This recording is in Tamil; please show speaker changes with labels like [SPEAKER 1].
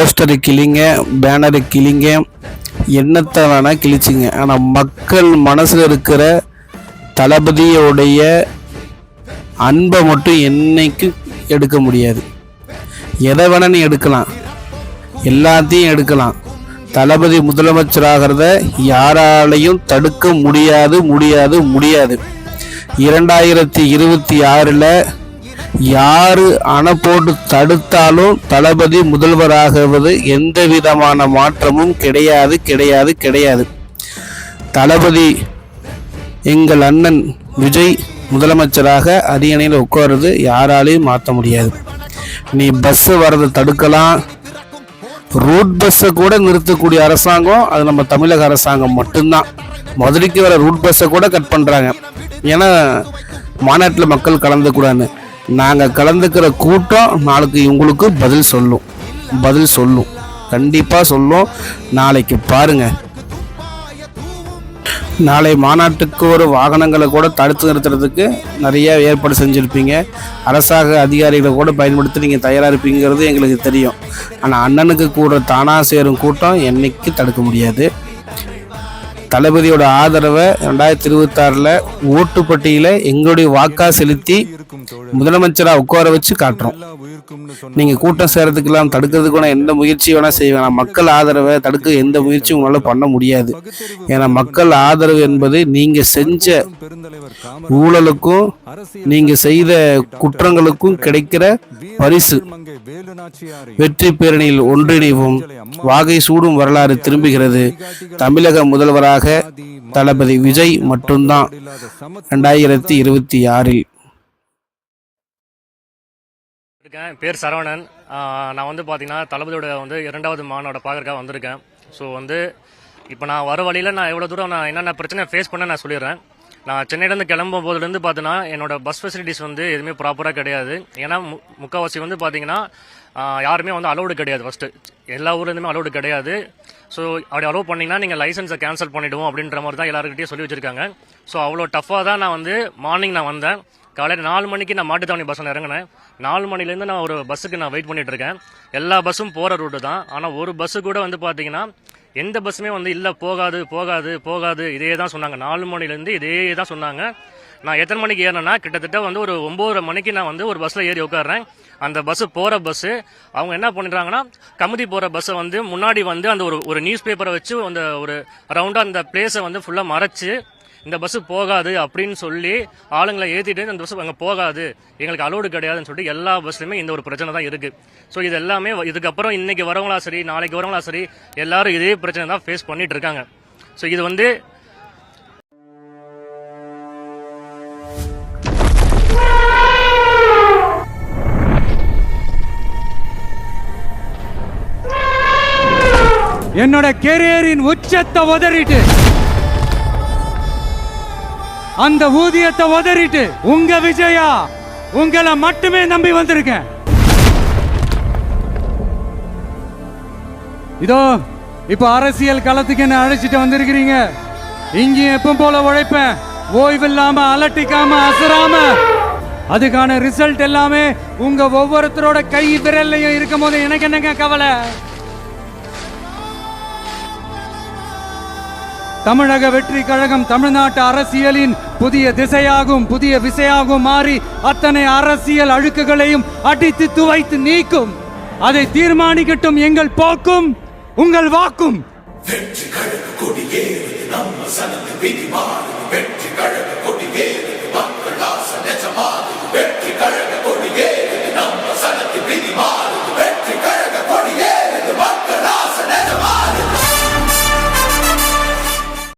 [SPEAKER 1] போஸ்டரு கிளிங்க பேனரு கிளிங்க என்னத்தை வேணால் கிழிச்சிங்க. ஆனால் மக்கள் மனசில் இருக்கிற தளபதியோடைய அன்பை மட்டும் என்னைக்கும் எடுக்க முடியாது. எதை வேணால் நீ எடுக்கலாம். எல்லாத்தையும் எடுக்கலாம். தளபதி முதலமைச்சராகிறத யாராலையும் தடுக்க முடியாது முடியாது முடியாது. இரண்டாயிரத்தி இருபத்தி ஆறில் யாரு அணை போட்டு தடுத்தாலும் தளபதி முதல்வராகுவது எந்த விதமான மாற்றமும் கிடையாது கிடையாது கிடையாது. தளபதி எங்கள் அண்ணன் விஜய் முதலமைச்சராக அரியணையில் உட்காருது யாராலையும் மாற்ற முடியாது. நீ பஸ்ஸு வர்றதை தடுக்கலாம். ரூட் பஸ்ஸை கூட நிறுத்தக்கூடிய அரசாங்கம் அது நம்ம தமிழக அரசாங்கம் மட்டும்தான். மதுரைக்கு வர ரூட் பஸ்ஸை கூட கட் பண்ணுறாங்க ஏன்னா மாநாட்டில் மக்கள் கலந்துக்கூடாதுன்னு. நாங்கள் கலந்துக்கிற கூட்டம் நாளைக்கு உங்களுக்கு பதில் சொல்லும். பதில் சொல்லும். கண்டிப்பாக சொல்லும். நாளைக்கு பாருங்கள் நாளை மாநாட்டுக்கு ஒரு வாகனங்களை கூட தடுத்து நிறுத்துறதுக்கு நிறைய ஏற்பாடு செஞ்சுருப்பீங்க. அரசாங்க அதிகாரிகளை கூட பயன்படுத்தி நீங்கள் தயாராக இருப்பீங்கிறது எங்களுக்கு தெரியும். ஆனால் அண்ணனுக்கு கூட தானாக சேரும் கூட்டம் என்னைக்கு தடுக்க முடியாது. தளபதியோட ஆதரவை ரெண்டாயிரத்தி இருபத்தாறில் ஓட்டுப்பட்டியில் எங்களுடைய வாக்கா செலுத்தி முதலமைச்சராக உட்கார வச்சு காட்டுறோம். நீங்கள் கூட்டம் சேரத்துக்கெல்லாம் தடுக்கிறதுக்கான எந்த முயற்சி வேணால் செய்வேன் ஆனால் மக்கள் ஆதரவை தடுக்க எந்த முயற்சியும் உங்களால் பண்ண முடியாது. ஏன்னா மக்கள் ஆதரவு என்பது நீங்கள் செஞ்ச ஊழலுக்கும் நீங்கள் செய்த குற்றங்களுக்கும் கிடைக்கிற பரிசு. வெற்றி பேரணியில் ஒன்றிணைவும் வாகை சூடும் வரலாறு திரும்புகிறது. தமிழக முதல்வராக தளபதி விஜய் மட்டும்தான். ரெண்டாயிரத்தி இருபத்தி ஆறில்.
[SPEAKER 2] இருக்கேன் பேர் சரவணன். நான் வந்து பார்த்தீங்கன்னா தளபதியோட வந்து இரண்டாவது மானோட பார்க்கறக்காக வந்திருக்கேன். ஸோ வந்து இப்போ நான் வர வழியில் நான் எவ்வளோ தூரம் நான் என்னென்ன பிரச்சனை ஃபேஸ் பண்ண நான் சொல்லிடுறேன். நான் சென்னையிலேருந்து கிளம்பும் போதுலேருந்து பார்த்தீங்கன்னா என்னோட பஸ் ஃபெசிலிட்டிஸ் வந்து எதுவுமே ப்ராப்பராக கிடையாது. ஏன்னா மு- முக்கால்வாசி வந்து பார்த்தீங்கன்னா யாருமே வந்து அலௌடு கிடையாது ஃபஸ்ட்டு எல்லா ஊர்லேருந்துமே அலௌடு கிடையாது. ஸோ அப்படி அலோவ் பண்ணிங்கன்னா நீங்கள் லைசன்ஸை கேன்சல் பண்ணிவிடுவோம் அப்படின்ற மாதிரி தான் எல்லாருக்கிட்டையும் சொல்லி வச்சிருக்காங்க. ஸோ அவ்வளோ டஃப்பாக தான் நான் வந்து மார்னிங் நான் வந்தேன். காலையில் நாலு மணிக்கு நான் மாட்டுத்தாவணி பஸ்ஸில் இறங்கினேன். நாலு மணிலேருந்து நான் ஒரு பஸ்ஸுக்கு நான் வெயிட் பண்ணிகிட்டு இருக்கேன். எல்லா பஸ்ஸும் போகிற ரூட்டு தான். ஆனால் ஒரு பஸ்ஸு கூட வந்து பார்த்தீங்கன்னா எந்த பஸ்ஸுமே வந்து இல்லை போகாது போகாது போகாது இதே தான் சொன்னாங்க. நாலு மணிலேருந்து இதே தான் சொன்னாங்க. நான் எத்தனை மணிக்கு ஏறினேன்னா கிட்டத்தட்ட வந்து ஒரு ஒம்போதரை மணிக்கு நான் வந்து ஒரு பஸ்ஸில் ஏறி உட்காடுறேன் அந்த பஸ்ஸு போகிற பஸ்ஸு அவங்க என்ன பண்ணிடுறாங்கன்னா கமுதி போகிற பஸ்ஸை வந்து முன்னாடி வந்து அந்த ஒரு ஒரு நியூஸ் பேப்பரை வச்சு அந்த ஒரு ரவுண்டாக அந்த பிளேஸை வந்து ஃபுல்லாக மறைச்சு இந்த பஸ் போகாது அப்படின்னு சொல்லி ஆளுங்களை ஏற்றிட்டு இந்த பஸ் அங்கே போகாது. எங்களுக்கு அலோடு கிடையாதுன்னு சொல்லிட்டு எல்லா பஸ்லையுமே இந்த ஒரு பிரச்சனை தான் இருக்கு. ஸோ இது எல்லாமே இதுக்கப்புறம் இன்னைக்கு வரவங்களா சரி நாளைக்கு வரவங்களா சரி எல்லாரும் இதே பிரச்சனை தான் ஃபேஸ் பண்ணிட்டு இருக்காங்க. ஸோ இது வந்து
[SPEAKER 3] என்னோட கெரியரின் உச்சத்தை உதறிட்டு. அந்த ஊதியத்தை உதறிட்டு உங்க விஜயா உங்களை மட்டுமே நம்பி வந்திருக்கேன். இதோ இப்ப அரசியல் களத்துக்கு என்ன அழைச்சிட்டு வந்திருக்கிறீங்க. இங்கேயும் எப்பவும் போல உழைப்பேன். ஓய்வில்லாம அலட்டிக்காம அசராம. அதுக்கான ரிசல்ட் எல்லாமே உங்க ஒவ்வொருத்தரோட கை விரல்லையும் இருக்கும் போது எனக்கு என்னங்க கவலை? தமிழக வெற்றி கழகம் தமிழ்நாட்டு அரசியலின் புதிய திசையாகும் புதிய விசையாகும் மாறி அத்தனை அரசியல் அழுக்குகளையும் அடித்து துவைத்து நீக்கும். அதை தீர்மானிக்கட்டும் எங்கள் போக்கும் உங்கள் வாக்கும்.
[SPEAKER 4] வெற்றி கழக கொடியே நம்ம சனது வெற்றி கழக